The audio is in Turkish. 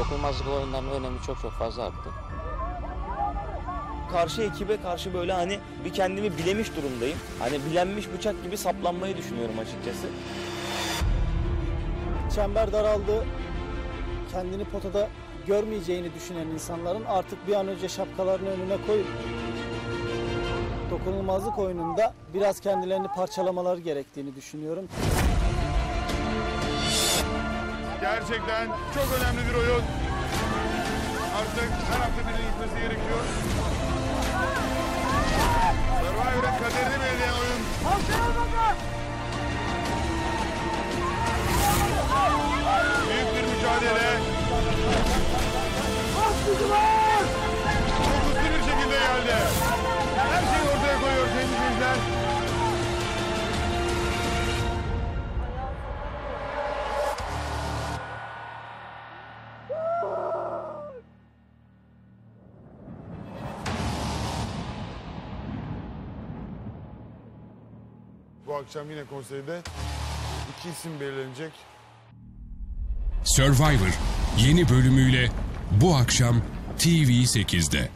Dokunulmazlık oyunlarının önemi çok çok fazla arttı. Karşı ekibe karşı böyle hani bir kendimi bilemiş durumdayım. Hani bilenmiş bıçak gibi saplanmayı düşünüyorum açıkçası. Çember daraldı. Kendini potada görmeyeceğini düşünen insanların artık bir an önce şapkalarını önüne koyup dokunulmazlık oyununda biraz kendilerini parçalamaları gerektiğini düşünüyorum. Gerçekten çok önemli bir oyun. Artık her Bu akşam yine konseyde iki isim belirlenecek. Survivor yeni bölümüyle bu akşam TV8'de.